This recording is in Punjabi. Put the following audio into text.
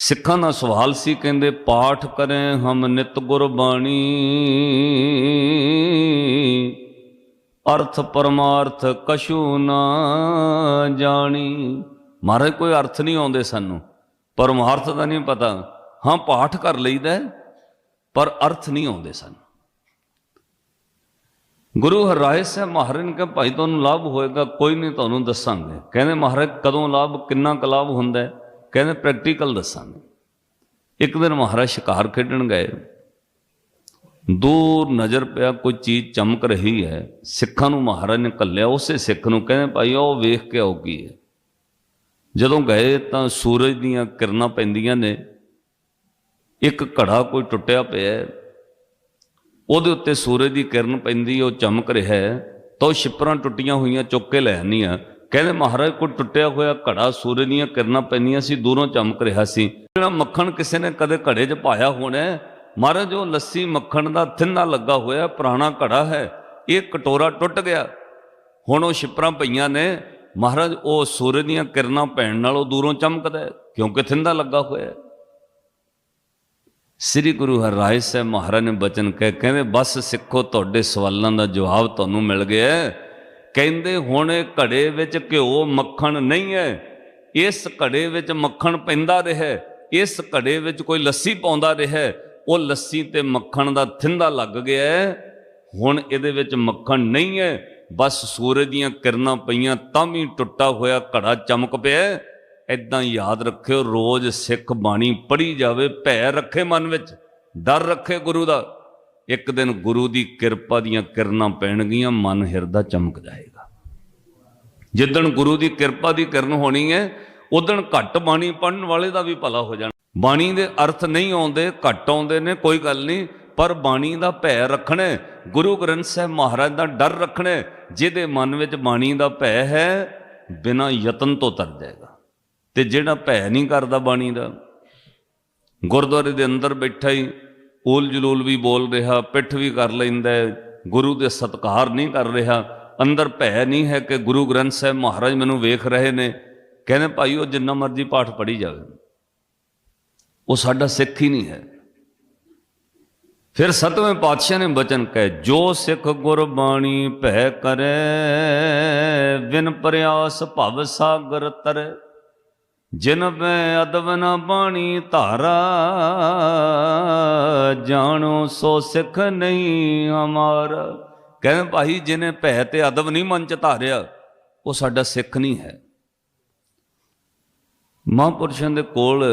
ਸਿੱਖਾਂ ਦਾ ਸਵਾਲ ਸੀ, ਕਹਿੰਦੇ, ਪਾਠ ਕਰੇ ਹਮ ਨਿਤ ਗੁਰਬਾਣੀ। ਅਰਥ ਪਰਮਾਰਥ ਕਛੂ ਨਾ ਜਾਣੀ। ਮਹਾਰਾਜ, ਕੋਈ ਅਰਥ ਨਹੀਂ ਆਉਂਦੇ ਸਾਨੂੰ। ਪਰਮਾਰਥ ਦਾ ਨਹੀਂ ਪਤਾ। ਹਾਂ, ਪਾਠ ਕਰ ਲਈਦਾ ਪਰ ਅਰਥ ਨਹੀਂ ਆਉਂਦੇ ਸਾਨੂੰ। ਗੁਰੂ ਹਰਿਰਾਏ ਸਾਹਿਬ ਮਹਾਰਾਜ ਨੇ ਕਿਹਾ, ਭਾਈ, ਤੁਹਾਨੂੰ ਲਾਭ ਹੋਏਗਾ, ਕੋਈ ਨਹੀਂ, ਤੁਹਾਨੂੰ ਦੱਸਾਂਗੇ। ਕਹਿੰਦੇ, ਮਹਾਰਾਜ, ਕਦੋਂ ਲਾਭ, ਕਿੰਨਾ ਕੁ ਲਾਭ ਹੁੰਦਾ ਹੈ? ਕਹਿੰਦੇ ਪ੍ਰੈਕਟੀਕਲ ਦੱਸਾਂਗੇ ਇੱਕ ਦਿਨ ਮਹਾਰਾਜ ਸ਼ਿਕਾਰ ਖੇਡਣ ਗਏ। ਦੂਰ ਨਜ਼ਰ ਪਿਆ, ਕੋਈ ਚੀਜ਼ ਚਮਕ ਰਹੀ ਹੈ। ਸਿੱਖਾਂ ਨੂੰ ਮਹਾਰਾਜ ਨੇ ਕੱਲਿਆ ਉਸੇ ਸਿੱਖ ਨੂੰ ਕਹਿੰਦੇ, ਭਾਈ, ਉਹ ਵੇਖ ਕੇ ਆਓ ਕੀ ਹੈ। ਜਦੋਂ ਗਏ ਤਾਂ ਸੂਰਜ ਦੀਆਂ ਕਿਰਨਾਂ ਪੈਂਦੀਆਂ ਨੇ। ਇੱਕ ਘੜਾ ਕੋਈ ਟੁੱਟਿਆ ਪਿਆ ਹੈ। ਉਹਦੇ ਉੱਤੇ ਸੂਰਜ ਦੀ ਕਿਰਨ ਪੈਂਦੀ, ਉਹ ਚਮਕ ਰਿਹਾ ਹੈ। ਤਾਂ ਉਹ ਛਿਪਰਾਂ ਟੁੱਟੀਆਂ ਹੋਈਆਂ, ਚੁੱਕ ਕੇ ਲੈ ਆਉਂਦੀਆਂ ਕਹਿੰਦੇ ਮਹਾਰਾਜ ਕੋਈ ਟੁੱਟਿਆ ਹੋਇਆ ਘੜਾ ਸੂਰਜ ਦੀਆਂ ਕਿਰਨਾਂ ਪੈਂਦੀਆਂ ਸੀ ਦੂਰੋਂ ਚਮਕ ਰਿਹਾ ਸੀ। ਜਿਹੜਾ ਮੱਖਣ ਕਿਸੇ ਨੇ ਕਦੇ ਘੜੇ 'ਚ ਪਾਇਆ ਹੋਣਾ ਮਹਾਰਾਜ ਉਹ ਲੱਸੀ ਮੱਖਣ ਦਾ ਥਿੰਨਾ ਲੱਗਾ ਹੋਇਆ ਪੁਰਾਣਾ ਘੜਾ ਹੈ ਇਹ ਕਟੋਰਾ ਟੁੱਟ ਗਿਆ। ਹੁਣ ਉਹ ਛਿਪਰਾਂ ਪਈਆਂ ਨੇ ਮਹਾਰਾਜ ਉਹ ਸੂਰਜ ਦੀਆਂ ਕਿਰਨਾਂ ਪੈਣ ਨਾਲ ਉਹ ਦੂਰੋਂ ਚਮਕਦਾ ਹੈ, ਕਿਉਂਕਿ ਥਿੰਦਾ ਲੱਗਾ ਹੋਇਆ ਹੈ। ਸ੍ਰੀ ਗੁਰੂ ਹਰਿਰਾਏ ਸਾਹਿਬ ਮਹਾਰਾਜ ਨੇ ਬਚਨ ਕਹਿ ਕਹਿੰਦੇ ਬਸ ਸਿੱਖੋ ਤੁਹਾਡੇ ਸਵਾਲਾਂ ਦਾ ਜਵਾਬ ਤੁਹਾਨੂੰ ਮਿਲ ਗਿਆ ਹੈ। ਕਹਿੰਦੇ ਹੁਣ ਇਹ ਘੜੇ ਵਿੱਚ ਘਿਓ ਮੱਖਣ ਨਹੀਂ ਹੈ। ਇਸ ਘੜੇ ਵਿੱਚ ਮੱਖਣ ਪੈਂਦਾ ਰਿਹਾ ਇਸ ਘੜੇ ਵਿੱਚ ਕੋਈ ਲੱਸੀ ਪਾਉਂਦਾ ਰਿਹਾ ਉਹ ਲੱਸੀ ਤੇ ਮੱਖਣ ਦਾ ਥਿੰਦਾ ਲੱਗ ਗਿਆ ਹੈ। ਹੁਣ ਇਹਦੇ ਵਿੱਚ ਮੱਖਣ ਨਹੀਂ ਹੈ। ਬਸ ਸੂਰਜ ਦੀਆਂ ਕਿਰਨਾਂ ਪਈਆਂ ਤਾਂ ਵੀ ਟੁੱਟਾ ਹੋਇਆ ਘੜਾ ਚਮਕ ਪਿਆ ਹੈ। ਯਾਦ ਰੱਖਿਓ, ਰੋਜ਼ ਸਿੱਖ ਬਾਣੀ ਪੜ੍ਹੀ ਜਾਵੇ, ਭੈ ਰੱਖੇ ਮਨ ਵਿੱਚ, ਡਰ ਰੱਖੇ ਗੁਰੂ ਦਾ। ਇੱਕ ਦਿਨ ਗੁਰੂ ਦੀ ਕਿਰਪਾ ਦੀਆਂ ਕਿਰਨਾਂ ਪੈਣਗੀਆਂ, ਮਨ ਹਿਰਦਾ ਚਮਕ ਜਾਏਗਾ। ਜਿੱਦਣ ਗੁਰੂ ਦੀ ਕਿਰਪਾ ਦੀ ਕਿਰਨ ਹੋਣੀ ਹੈ ਉਦਣ ਘੱਟ ਬਾਣੀ ਪੜਨ ਵਾਲੇ ਦਾ ਵੀ ਭਲਾ ਹੋ ਜਾਣਾ। ਬਾਣੀ ਦੇ ਅਰਥ ਨਹੀਂ ਆਉਂਦੇ, ਘੱਟ ਆਉਂਦੇ ਨੇ, ਕੋਈ ਗੱਲ ਨਹੀਂ, ਪਰ ਬਾਣੀ ਦਾ ਭੈ ਰੱਖਣਾ ਗੁਰੂ ਗ੍ਰੰਥ ਸਾਹਿਬ ਮਹਾਰਾਜ ਦਾ ਡਰ ਰੱਖਣਾ ਜਿਹਦੇ ਮਨ ਵਿੱਚ ਬਾਣੀ ਦਾ ਭੈ ਹੈ, ਬਿਨਾਂ ਯਤਨ ਤੋਂ ਤਰ ਜਾਏਗਾ। ਤੇ ਜਿਹੜਾ ਭੈ ਨਹੀਂ ਕਰਦਾ ਬਾਣੀ ਦਾ, ਗੁਰਦੁਆਰੇ ਦੇ ਅੰਦਰ ਬੈਠਾ ਹੀ ਊਲ ਜਲੂਲ ਵੀ ਬੋਲ ਰਿਹਾ ਪਿੱਠ ਵੀ ਕਰ ਲੈਂਦਾ ਹੈ, ਗੁਰੂ ਦੇ ਸਤਕਾਰ ਨਹੀਂ ਕਰ ਰਿਹਾ। ਅੰਦਰ ਭੈ ਨਹੀਂ ਹੈ ਕਿ ਗੁਰੂ ਗ੍ਰੰਥ ਸਾਹਿਬ ਮਹਾਰਾਜ ਮੈਨੂੰ ਵੇਖ ਰਹੇ ਨੇ। ਕਹਿੰਦੇ ਭਾਈ ਉਹ ਜਿੰਨਾ ਮਰਜ਼ੀ ਪਾਠ ਪੜ੍ਹੀ ਜਾਵੇ। ਉਹ ਸਾਡਾ ਸਿੱਖ ਹੀ ਨਹੀਂ ਹੈ। ਫਿਰ ਸਤਵੇਂ ਪਾਤਸ਼ਾਹ ਨੇ ਬਚਨ ਕਹੇ ਜੋ ਸਿੱਖ ਗੁਰਬਾਣੀ ਭੈ ਕਰੇ ਬਿਨ ਪ੍ਰਿਆਸ ਭਵ ਸਾਗਰ ਤਰੇ। ਜਿਨ ਮੈਂ ਅਦਬ ਨਾ ਬਾਣੀ ਧਾਰਾ, ਜਾਣੋ ਸੋ ਸਿੱਖ ਨਹੀਂ ਹਮਾਰ। ਕਹਿੰਦੇ ਭਾਈ ਜਿਹਨੇ ਭੈ ਤੇ ਅਦਬ ਨਹੀਂ ਮਨ ਚ ਧਾਰਿਆ, ਉਹ ਸਾਡਾ ਸਿੱਖ ਨਹੀਂ ਹੈ। ਮਹਾਂਪੁਰਸ਼ਾਂ ਦੇ ਕੋਲ